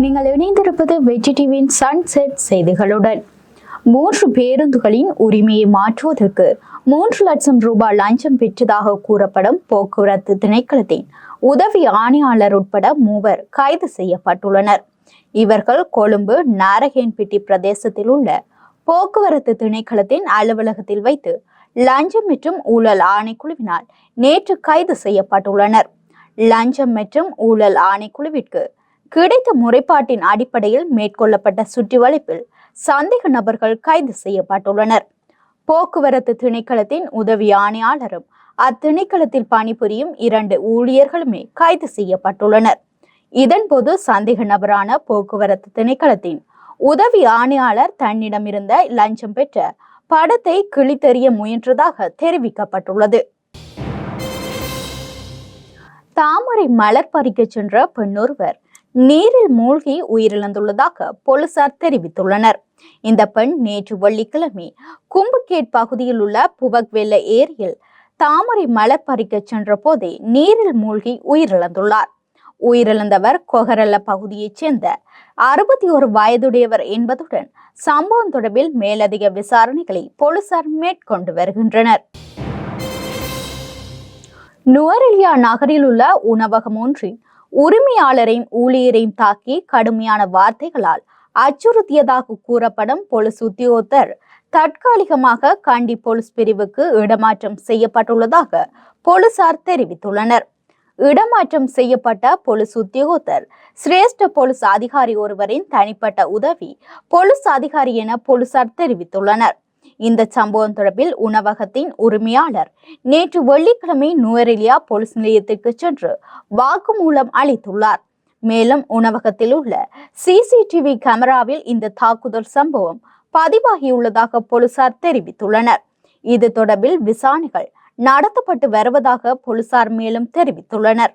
நீங்கள் இணைந்திருப்பது வெற்றி டிவியின் சன்செட் செய்திகளுடன். மூன்று பேருந்துகளின் உரிமையை மாற்றுவதற்கு மூன்று லட்சம் ரூபாய் லஞ்சம் பெற்றதாக கூறப்படும் போக்குவரத்து திணைக்களத்தின் உதவி ஆணையாளர் உட்பட மூவர் கைது செய்யப்பட்டுள்ளனர். இவர்கள் கொழும்பு நாரகேன்பிட்டி பிரதேசத்தில் உள்ள போக்குவரத்து திணைக்களத்தின் அலுவலகத்தில் வைத்து லஞ்சம் மற்றும் ஊழல் ஆணைக்குழுவினால் நேற்று கைது செய்யப்பட்டுள்ளனர். லஞ்சம் மற்றும் ஊழல் ஆணைக்குழுவிற்கு கிடைத்த முறைப்பாட்டின் அடிப்படையில் மேற்கொள்ளப்பட்ட சுற்றிவளைப்பில் சந்தேக நபர்கள் கைது செய்யப்பட்டுள்ளனர். போக்குவரத்து திணைக்களத்தின் உதவி ஆணையாளரும் அத்திணைக்களத்தில் பணிபுரியும் இரண்டு ஊழியர்களுமே கைது செய்யப்பட்டுள்ளனர். இதன்போது சந்தேக நபரான போக்குவரத்து திணைக்களத்தின் உதவி ஆணையாளர் தன்னிடமிருந்த லஞ்சம் பெற்ற படத்தை கிழித்தெறிய முயன்றதாக தெரிவிக்கப்பட்டுள்ளது. தாமரை மலர் பறிக்கச் சென்ற பெண்ணொருவர் நீரில் மூழ்கி உயிரிழந்துள்ளதாக போலீசார் தெரிவித்துள்ளனர். இந்த பெண் நேற்று வெள்ளிக்கிழமை கும்புகேட் பகுதியில் உள்ள புவக்வெல்ல ஏரியில் தாமரை மலர் பறிக்கச் சென்ற போதே நீரில் மூழ்கி உயிரிழந்துள்ளார். உயிரிழந்தவர் கொகரல்ல பகுதியைச் சேர்ந்த அறுபத்தி ஒரு வயதுடையவர் என்பதுடன் சம்பவம் தொடர்பில் மேலதிக விசாரணைகளை போலீசார் மேற்கொண்டு வருகின்றனர். நுவரெலியா நகரில் உள்ள உணவகம் ஒன்றின் உரிமையாளரையும் ஊழியரையும் தாக்கி கடுமையான வார்த்தைகளால் அச்சுறுத்தியதாக கூறப்படும் போலீஸ் உத்தியோகத்தர் தற்காலிகமாக கண்டி போலீஸ் பிரிவுக்கு இடமாற்றம் செய்யப்பட்டுள்ளதாக போலீசார் தெரிவித்துள்ளனர். இடமாற்றம் செய்யப்பட்ட போலீஸ் உத்தியோகத்தர் சிரேஷ்ட போலீஸ் அதிகாரி ஒருவரின் தனிப்பட்ட உதவி போலீஸ் அதிகாரி என போலீசார் தெரிவித்துள்ளனர். இந்த சம்பவம் தொடர்பில் உணவகத்தின் உரிமையாளர் நேற்று வெள்ளிக்கிழமை நுவரெலியா போலீஸ் நிலையத்திற்கு சென்று வாக்குமூலம் அளித்துள்ளார். மேலும் உணவகத்தில் உள்ள சிசிடிவி கேமராவில் இந்த தாக்குதல் சம்பவம் பதிவாகியுள்ளதாக போலீசார் தெரிவித்துள்ளனர். இது தொடர்பில் விசாரணைகள் நடத்தப்பட்டு வருவதாக போலீசார் மேலும் தெரிவித்துள்ளனர்.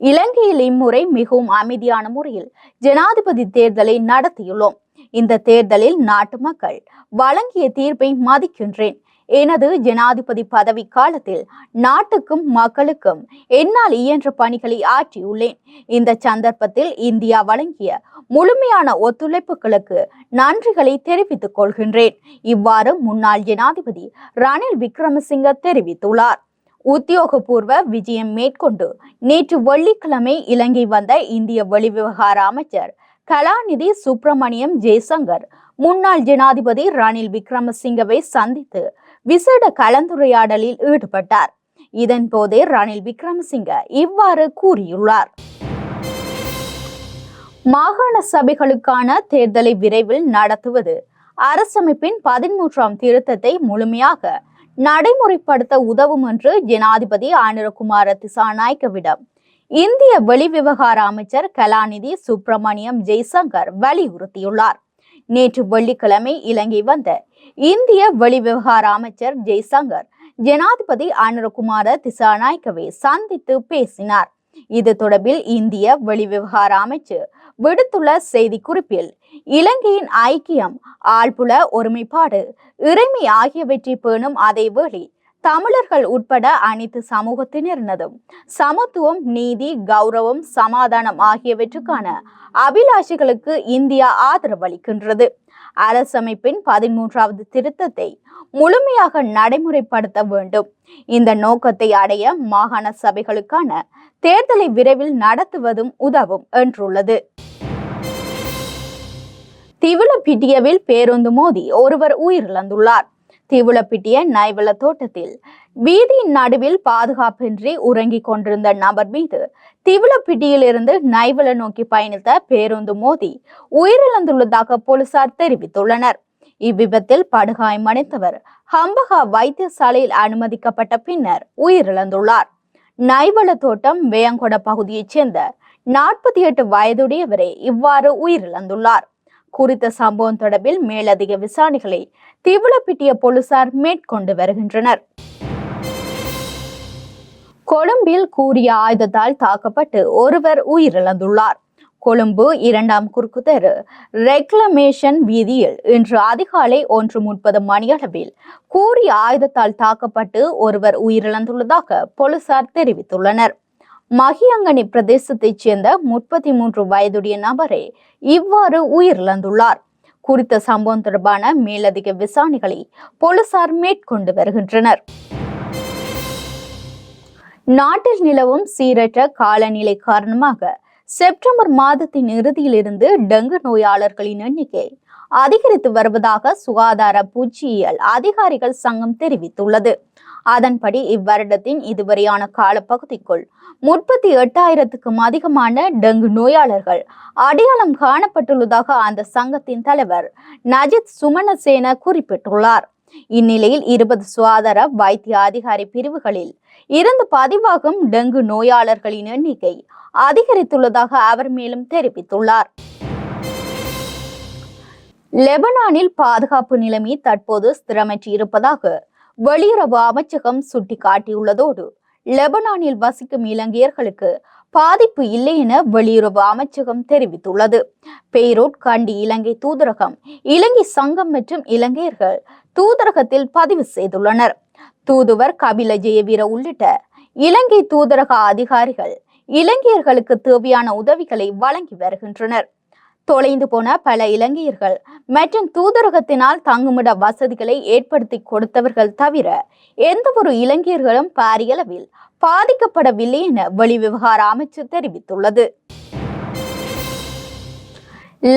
இலங்கையில் இம்முறை மிகவும் அமைதியான முறையில் ஜனாதிபதி தேர்தலை நடத்தியுள்ளோம். இந்த தேர்தலில் நாட்டு மக்கள் வழங்கிய தீர்ப்பை மதிக்கின்றேன். எனது ஜனாதிபதி பதவி காலத்தில் நாட்டுக்கும் மக்களுக்கும் என்னால் இயன்ற பணிகளை ஆற்றியுள்ளேன். இந்த சந்தர்ப்பத்தில் இந்தியா வழங்கிய முழுமையான ஒத்துழைப்புகளுக்கு நன்றிகளை தெரிவித்துக் கொள்கின்றேன். இவ்வாறு முன்னாள் ஜனாதிபதி ரணில் விக்ரமசிங்க தெரிவித்துள்ளார். உத்தியோகபூர்வ விஜயம் மேற்கொண்டு நேற்று வெள்ளிக்கிழமை இலங்கை வந்த இந்திய வெளிவிவகார அமைச்சர் கலாநிதி சுப்பிரமணியம் ஜெய்சங்கர் முன்னாள் ஜனாதிபதி ரணில் விக்ரமசிங்கவை சந்தித்து விசேட கலந்துரையாடலில் ஈடுபட்டார். இதன் போதே ரணில் விக்ரமசிங்க இவ்வாறு கூறியுள்ளார். மாகாண சபைகளுக்கான தேர்தலை விரைவில் நடத்துவது அரசமைப்பின் பதிமூன்றாம் திருத்தத்தை முழுமையாக நடைமுறைப்படுத்த உதவும் என்று ஜனாதிபதி ஆனிரகுமார திசாநாயக்கவிடம் இந்திய வெளிவிவகார அமைச்சர் கலாநிதி சுப்பிரமணியம் ஜெய்சங்கர் வலியுறுத்தியுள்ளார். நேற்று வெள்ளிக்கிழமை இலங்கை வந்த இந்திய வெளிவிவகார அமைச்சர் ஜெய்சங்கர் ஜனாதிபதி அனுரகுமார திசாநாயக்கவை சந்தித்து பேசினார். இது தொடர்பில் இந்திய வெளிவிவகார அமைச்சு விடுத்துள்ள செய்திக்குறிப்பில் இலங்கையின் ஐக்கியம் ஆழ்புல ஒருமைப்பாடு இறைமை ஆகியவற்றை பேணும் அதேவேளை தமிழர்கள் உட்பட அனைத்து சமூகத்தினரினதும் சமத்துவம் நீதி கௌரவம் சமாதானம் ஆகியவற்றுக்கான அபிலாஷைகளுக்கு இந்தியா ஆதரவளிக்கின்றது. அரசமைப்பின் பதிமூன்றாவது திருத்தத்தை முழுமையாக நடைமுறைப்படுத்த வேண்டும். இந்த நோக்கத்தை அடைய மாகாண சபைகளுக்கான தேர்தலை விரைவில் நடத்துவதும் உதவும் என்றுள்ளது. திவிலப்பிட்டியவில் பேருந்து மோதி ஒருவர் உயிரிழந்துள்ளார். தீவுளப்பிட்டிய நைவல தோட்டத்தில். வீதியின் நடுவில் பாதுகாப்பின்றி உறங்கிக் கொண்டிருந்த நபர் மீது திவுலப்பிட்டியிலிருந்து நைவல நோக்கி பயணித்த பேருந்து மோதி உயிரிழந்துள்ளதாக போலீசார் தெரிவித்துள்ளனர். இவ்விபத்தில் படுகாயமடைந்தவர் ஹம்பகா வைத்தியசாலையில் அனுமதிக்கப்பட்ட பின்னர் உயிரிழந்துள்ளார். நைவல தோட்டம் வேயங்கொட பகுதியைச் சேர்ந்த நாற்பத்தி எட்டு வயதுடையவரே இவ்வாறு உயிரிழந்துள்ளார். குறித்த சம்பவம் தொடர்பில் மேலதிக விசாரணைகளை திவுலப்பிட்டிய போலீசார் மேற்கொண்டு வருகின்றனர். கொழும்பில் கூறிய ஆயுதத்தால் தாக்கப்பட்டு ஒருவர் உயிரிழந்துள்ளார். கொழும்பு இரண்டாம் குறுக்கு ரெக்ளமேஷன் ரெக்லமேஷன் வீதியில் இன்று அதிகாலை ஒன்று முப்பது மணியளவில் கூறிய ஆயுதத்தால் தாக்கப்பட்டு ஒருவர் உயிரிழந்துள்ளதாக போலீசார் தெரிவித்துள்ளனர். மகியங்கனி பிரதேசத்தைச் சேர்ந்த முப்பத்தி மூன்று வயதுடைய நபரே இவ்வாறு உயிரிழந்துள்ளார். குறித்த சம்பவம் தொடர்பான மேலதிக விசாரணைகளை போலீசார் மேற்கொண்டு வருகின்றனர். நாட்டில் நிலவும் சீரற்ற காலநிலை காரணமாக செப்டம்பர் மாதத்தின் இறுதியிலிருந்து டெங்கு நோயாளர்களின் எண்ணிக்கை அதிகரித்து வருவதாக சுகாதார பூச்சியியல் அதிகாரிகள் சங்கம் தெரிவித்துள்ளது. அதன்படி இவ்வருடத்தின் இதுவரையான காலப்பகுதிக்குள் முப்பத்தி எட்டாயிரத்துக்கும் அதிகமான டெங்கு நோயாளர்கள் அடையாளம் காணப்பட்டுள்ளதாக அந்த சங்கத்தின் தலைவர் நஜித் சுமணசேன குறிப்பிட்டுள்ளார். இந்நிலையில் இருபது சுகாதார வைத்திய அதிகாரி பிரிவுகளில் இருந்து பதிவாகும் டெங்கு நோயாளர்களின் எண்ணிக்கை அதிகரித்துள்ளதாக அவர் மேலும் தெரிவித்துள்ளார். லெபனானில் பாதுகாப்பு நிலைமை தற்போது ஸ்திரமற்று இருப்பதாக வெளியுறவு அமைச்சகம் சுட்டிக்காட்டியுள்ளதோடு லெபனானில் வசிக்கும் இலங்கையர்களுக்கு பாதிப்பு இல்லை என வெளியுறவு அமைச்சகம் தெரிவித்துள்ளது. பெய்ரோட் கண்டி இலங்கை தூதரகம் இலங்கை சங்கம் மற்றும் இலங்கையர்கள் தூதரகத்தில் பதிவு செய்துள்ளனர். தூதுவர் கபில ஜெயவீர உள்ளிட்ட இலங்கை தூதரக அதிகாரிகள் இலங்கையர்களுக்கு தேவையான உதவிகளை வழங்கி வருகின்றனர். தொலைந்து போன பல இலங்கையர்கள் மற்றும் தூதரகத்தினால் தங்குமிட வசதிகளை ஏற்படுத்தி கொடுத்தவர்கள் தவிர எந்த ஒரு இலங்கையர்களும் பாரியளவில் பாதிக்கப்படவில்லை என வெளிவிவகார அமைச்சு தெரிவித்துள்ளது.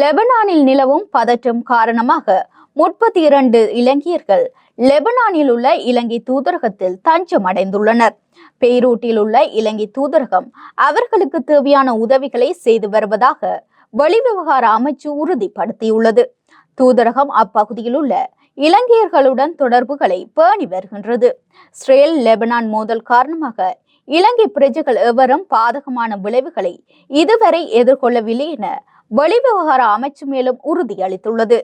லெபனானில் நிலவும் பதற்றம் காரணமாக முப்பத்தி இரண்டு இலங்கையர்கள் லெபனானில் உள்ள இலங்கை தூதரகத்தில் தஞ்சம் அடைந்துள்ளனர். பெய்ரூட்டில் உள்ள இலங்கை தூதரகம் அவர்களுக்கு தேவையான உதவிகளை செய்து வருவதாக வெளிவிவகார அமைச்சு உறுதிப்படுத்தியுள்ளது. தூதரகம் அப்பகுதியில் உள்ள இலங்கையர்களுடன் தொடர்புகளை பேணி வருகின்றது. ஸ்ரேல் லெபனான் மோதல் காரணமாக இலங்கை பிரஜைகள் எவரும் பாதகமான விளைவுகளை இதுவரை எதிர்கொள்ளவில்லை என வெளிவிவகார அமைச்சு மேலும் உறுதியளித்துள்ளது.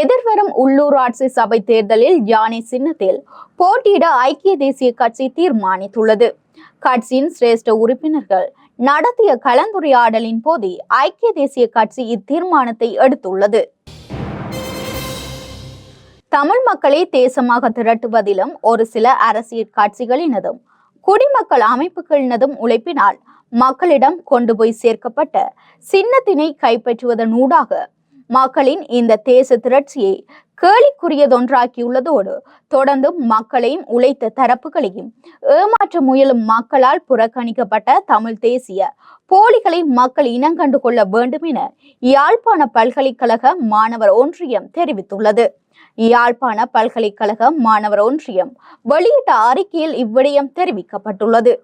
எதிர்வரும் உள்ளூராட்சி சபை தேர்தலில் யானை சின்னத்தில் போட்டியிட ஐக்கிய தேசிய கட்சி தீர்மானித்துள்ளது. கட்சியின் சிரேஷ்ட உறுப்பினர்கள் நடத்திய கலந்துரையாடலின் போது ஐக்கிய தேசிய கட்சி இத்தீர்மானத்தை எடுத்துள்ளது. தமிழ் மக்களை தேசமாக திரட்டுவதிலும் ஒரு சில அரசியல் கட்சிகளினதும் குடிமக்கள் அமைப்புகளினதும் உழைப்பினால் மக்களிடம் கொண்டு போய் சேர்க்கப்பட்ட சின்னத்தினை கைப்பற்றுவதனூடாக மக்களின் இந்த தேச திரட்சியை கேலிக்குரியதொன்றாக்கியுள்ளதோடு தொடர்ந்து மக்களையும் உழைத்த தரப்புகளையும் ஏமாற்ற முயலும் மக்களால் புறக்கணிக்கப்பட்ட தமிழ் தேசிய போலிகளை மக்கள் இனங்கண்டு கொள்ள வேண்டும் என யாழ்ப்பாண பல்கலைக்கழக மாணவர் ஒன்றியம் தெரிவித்துள்ளது. யாழ்ப்பாண பல்கலைக்கழக மாணவர் ஒன்றியம் வெளியிட்ட அறிக்கையில் இவ்விடயம் தெரிவிக்கப்பட்டுள்ளது.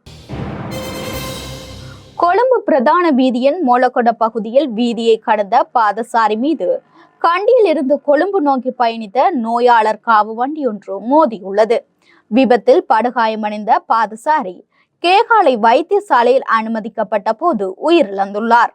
கொழும்பு பிரதான வீதியின் மோலக்கொட பகுதியில் வீதியை கடந்த பாதசாரி மீது கண்டியில் இருந்து கொழும்பு நோக்கி பயணித்த நோயாளர் காவு வண்டி ஒன்று மோதியுள்ளது. விபத்தில் படுகாயமடைந்த பாதசாரி கேகாலை வைத்தியசாலையில் அனுமதிக்கப்பட்ட போது உயிரிழந்துள்ளார்.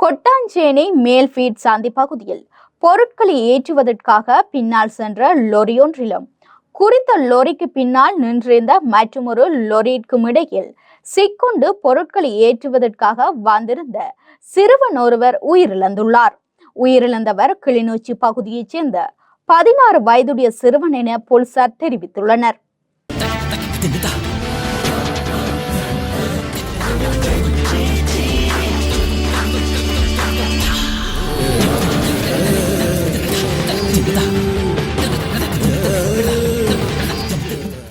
கொட்டாஞ்சேனை மேல்ஃபீட் சாந்தி பகுதியில் பொருட்களை ஏற்றுவதற்காக பின்னால் சென்ற லொரியொன்றிலும் குறித்த லொரிக்கு பின்னால் நின்றிருந்த மற்றொரு லொரிக்கும் இடையில் சிக்கொண்டு பொருட்களை ஏற்றுவதற்காக வந்திருந்த சிறுவன் ஒருவர் உயிரிழந்துள்ளார் உயிரிழந்தவர் கிளிநொச்சி பகுதியைச் சேர்ந்த பதினாறு வயதுடைய சிறுவன் என போலீசார் தெரிவித்துள்ளனர் Kita.